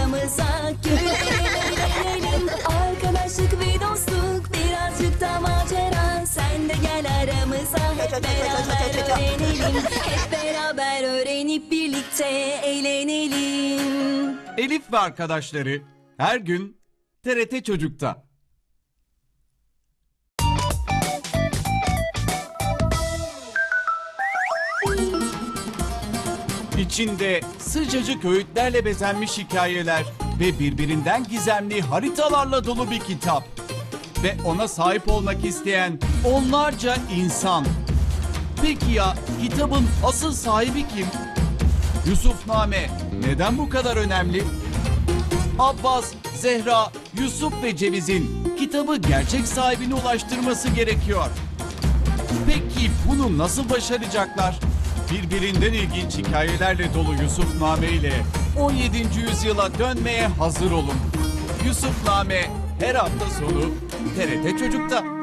aramıza gülelim Arkadaşlık ve dostluk? Birazcık da macera. Sen de gel aramıza. Hep beraber öğrenelim Hep beraber öğrenip birlikte eğlenelim. Elif ve arkadaşları her gün TRT Çocuk'ta. İçinde sıcacık öğütlerle bezenmiş hikayeler ve birbirinden gizemli haritalarla dolu bir kitap. Ve ona sahip olmak isteyen onlarca insan. Peki ya kitabın asıl sahibi kim? Yusufname neden bu kadar önemli? Abbas, Zehra, Yusuf ve Ceviz'in kitabı gerçek sahibine ulaştırması gerekiyor. Peki bunu nasıl başaracaklar? Birbirinden ilginç hikayelerle dolu Yusufname ile 17. yüzyıla dönmeye hazır olun. Yusufname her hafta sonu TRT Çocuk'ta.